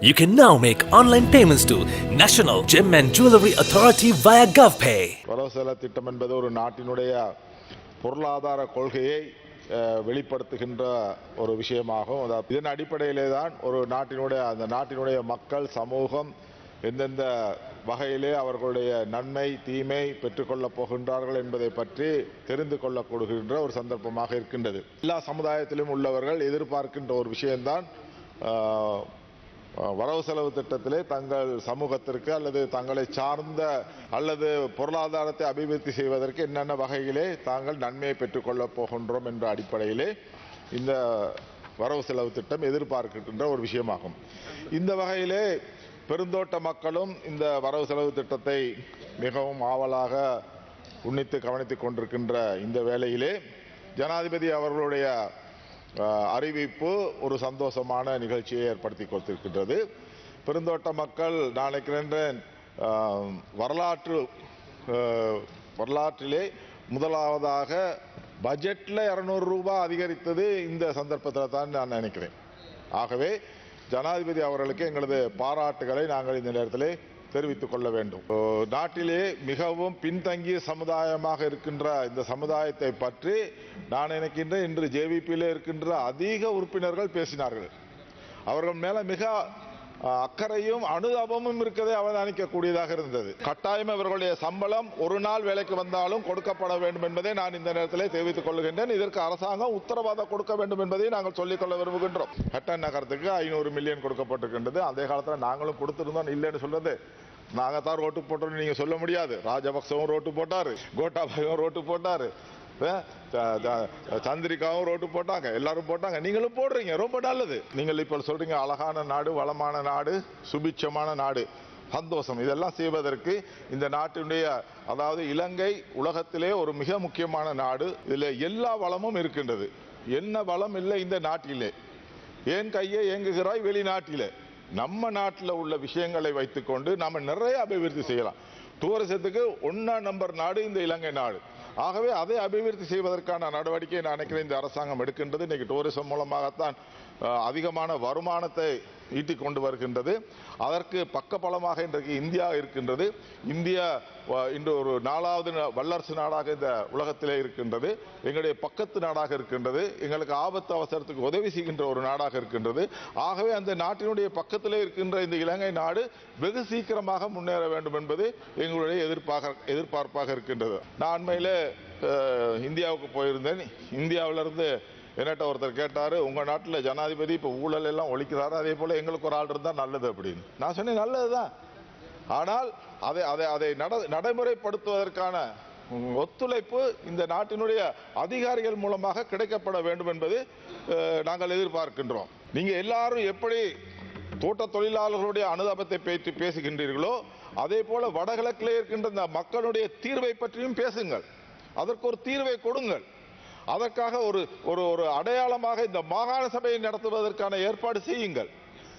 You can now make online payments to National Gem and Jewelry Authority via GovPay. வரவு செலவு திட்டம் என்பது ஒரு நாட்டினுடைய பொருளாதார கொள்கையை வெளிப்படுத்துகின்ற ஒரு விஷயமாகும் அதாவது இதன் அடிப்படையிலே தான் ஒரு நாட்டினுடைய அந்த நாட்டினுடைய மக்கள் சமூகம் எந்தெந்த வகையிலே அவர்களுடைய நன்மை தீமை பெற்றுக்கொள்ளப் போகின்றார்கள் என்பதை பற்றி தெரிந்து கொள்ளக்கூடுகின்ற ஒரு சந்தர்ப்பமாக இருக்கின்றது எல்லா சமுதாயத்திலும் உள்ளவர்கள் எதிர்பார்க்கின்ற ஒரு விஷயம்தான் வரவு செலவு திட்டத்திலே தங்கள் சமூகத்திற்கு அல்லது தங்களை சார்ந்த அல்லது பொருளாதாரத்தை அபிவிருத்தி செய்வதற்கு என்னென்ன வகையிலே தாங்கள் நன்மையை பெற்றுக்கொள்ளப் போகின்றோம் என்ற அடிப்படையிலே இந்த வரவு செலவு திட்டம் எதிர்பார்க்கின்ற ஒரு விஷயமாகும். இந்த வகையிலே பெருந்தோட்ட மக்களும் இந்த வரவு செலவு திட்டத்தை மிகவும் ஆவலாக உன்னித்து கவனித்துக் கொண்டிருக்கின்ற இந்த வேளையிலே ஜனாதிபதி அவர்களுடைய அறிவிப்பு ஒரு சந்தோஷமான நிகழ்ச்சியை ஏற்படுத்தி கொடுத்திருக்கின்றது. பெருந்தோட்ட மக்கள் நான் நினைக்கிறேன் வரலாற்று வரலாற்றிலே முதலாவதாக பட்ஜெட்டில் இரநூறு ரூபாய் அதிகரித்தது இந்த சந்தர்ப்பத்தில் தான் நான் நினைக்கிறேன். ஆகவே ஜனாதிபதி அவர்களுக்கு எங்களது பாராட்டுகளை நாங்கள் இந்த நேரத்திலே தெரிவித்துக் கொள்ள வேண்டும். ஓ, நாட்டிலே மிகவும் பின்தங்கிய சமுதாயமாக இருக்கின்ற இந்த சமுதாயத்தை பற்றி நான் நினைக்கின்றேன் இன்று ஜேவிபியிலே இருக்கின்ற அதிக உறுப்பினர்கள் பேசினார்கள். அவர்கள் மேல மிக அக்கறையும் அனுதாபமும் இருக்கதை அவதானிக்கக்கூடியதாக இருந்தது. கட்டாயம் இவர்களுடைய சம்பளம் ஒரு நாள் வேலைக்கு வந்தாலும் கொடுக்கப்பட வேண்டும் என்பதை நான் இந்த நேரத்தில் தெரிவித்துக் கொள்கின்றேன். இதற்கு அரசாங்கம் உத்தரவாதம் கொடுக்க வேண்டும் என்பதை நாங்கள் சொல்லிக்கொள்ள விரும்புகின்றோம். ஹட்டன் நகரத்துக்கு ஐநூறு மில்லியன் கொடுக்கப்பட்டிருக்கின்றது. அதே காலத்தில் நாங்களும் கொடுத்திருந்தோம். இல்லைன்னு சொல்றது நாங்க தான் ரோட்டு போட்டோம்னு நீங்க சொல்ல முடியாது. ராஜபக்சவும் ரோட்டு போட்டாரு. கோட்டாபாயும் ரோட்டு போட்டாரு. சந்திரிகாவும் ரோட்டு போட்டாங்க. எல்லாரும் போட்டாங்க. நீங்களும் போடுறீங்க. ரொம்ப நல்லது. நீங்கள் இப்போ சொல்றீங்க அழகான நாடு வளமான நாடு சுபிட்சமான நாடு. சந்தோஷம். இதெல்லாம் செய்வதற்கு இந்த நாட்டினுடைய அதாவது இலங்கை உலகத்திலே ஒரு மிக முக்கியமான நாடு. இதில் எல்லா வளமும் இருக்கின்றது. என்ன வளம் இல்லை இந்த நாட்டிலே. ஏன் கையை ஏங்குகிறாய் வெளிநாட்டிலே? நம்ம நாட்டில் உள்ள விஷயங்களை வைத்துக்கொண்டு நாம் நிறைய அபிவிருத்தி செய்யலாம். டூரிசத்துக்கு ஒன்றாம் நம்பர் நாடு இந்த இலங்கை நாடு. ஆகவே அதை அபிவிருத்தி செய்வதற்கான நடவடிக்கையை நான் நினைக்கிறேன் இந்த அரசாங்கம் எடுக்கின்றது. இன்னைக்கு டூரிசம் மூலமாகத்தான் அதிகமான வருமானத்தை ஈட்டிக் கொண்டு வருகின்றது. அதற்கு பக்கபலமாக இன்றைக்கு இந்தியா இருக்கின்றது. இந்தியா இன்று ஒரு நாலாவது வல்லரசு நாடாக இந்த உலகத்திலே இருக்கின்றது. எங்களுடைய பக்கத்து நாடாக இருக்கின்றது. எங்களுக்கு ஆபத்து அவசரத்துக்கு உதவி செய்கின்ற ஒரு நாடாக இருக்கின்றது. ஆகவே அந்த நாட்டினுடைய பக்கத்திலே இருக்கின்ற இந்த இலங்கை நாடு வெகு சீக்கிரமாக முன்னேற வேண்டும் என்பது எங்களுடைய எதிர்ப்பாக எதிர்பார்ப்பாக இருக்கின்றது. நான் அண்மையில் இந்தியாவுக்கு போயிருந்தேன். இந்தியாவிலிருந்து என்னட்ட ஒருத்தர் கேட்டார் உங்கள் நாட்டில் ஜனாதிபதி இப்போ ஊழல் எல்லாம் ஒழிக்கிறாரு? அதே போல் எங்களுக்கு ஒரு ஆள் இருந்தால் நல்லது அப்படின்னு. நான் சொன்னேன் நல்லதுதான் ஆனால் அதை அதை அதை நட நடைமுறைப்படுத்துவதற்கான ஒத்துழைப்பு இந்த நாட்டினுடைய அதிகாரிகள் மூலமாக கிடைக்கப்பட வேண்டும் என்பது நாங்கள் எதிர்பார்க்கின்றோம். நீங்கள் எல்லாரும் எப்படி தோட்ட தொழிலாளர்களுடைய அனுதாபத்தை பற்றி பேசுகின்றீர்களோ அதே போல வடகிழக்கில் இருக்கின்ற இந்த மக்களுடைய தீர்வை பற்றியும் பேசுங்கள். அதற்கு ஒரு தீர்வை கொடுங்கள். அதற்காக ஒரு ஒரு ஒரு அடையாளமாக இந்த மாகாண சபையை நடத்துவதற்கான ஏற்பாடு செய்யுங்கள்.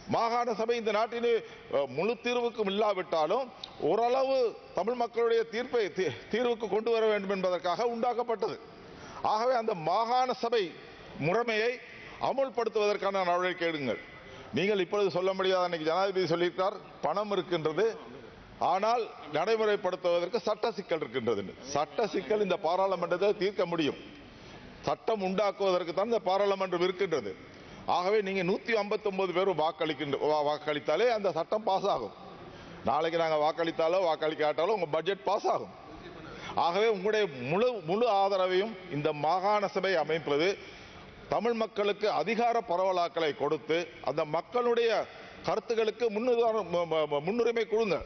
மாகாண சபை இந்த நாட்டிலே முழு தீர்வுக்கும் இல்லாவிட்டாலும் ஓரளவு தமிழ் மக்களுடைய தீர்ப்பை தீ- தீர்வுக்கு கொண்டு வர வேண்டும் என்பதற்காக உண்டாக்கப்பட்டது. ஆகவே அந்த மாகாண சபை முறைமையை அமுல்படுத்துவதற்கான நடவடிக்கை எடுங்கள். நீங்கள் இப்பொழுது சொல்ல முடியாத அன்னைக்கு ஜனாதிபதி சொல்லியிருக்கார் பணம் இருக்கின்றது ஆனால் நடைமுறைப்படுத்துவதற்கு சட்ட சிக்கல் இருக்கின்றது. சட்ட சிக்கல் இந்த பாராளுமன்றத்தை தீர்க்க முடியும். சட்டம் உண்டாக்குவதற்கு தான் இந்த பாராளுமன்றம் இருக்கின்றது. ஆகவே நீங்கள் நூற்றி ஐம்பத்தொம்பது பேர் பேரும் வாக்களிக்கின்ற வா- வாக்களித்தாலே அந்த சட்டம் பாஸ் ஆகும் நாளைக்கு நாங்கள் வாக்களித்தாலோ வாக்களிக்காட்டாலோ உங்கள் பட்ஜெட் பாஸ் ஆகும் ஆகவே உங்களுடைய முழு முழு ஆதரவையும் இந்த மாகாண சபை அமைப்பது தமிழ் மக்களுக்கு அதிகார பரவலாக்களை கொடுத்து அந்த மக்களுடைய கருத்துக்களுக்கு முன்னுதாரம் முன்னுரிமை கொடுங்க.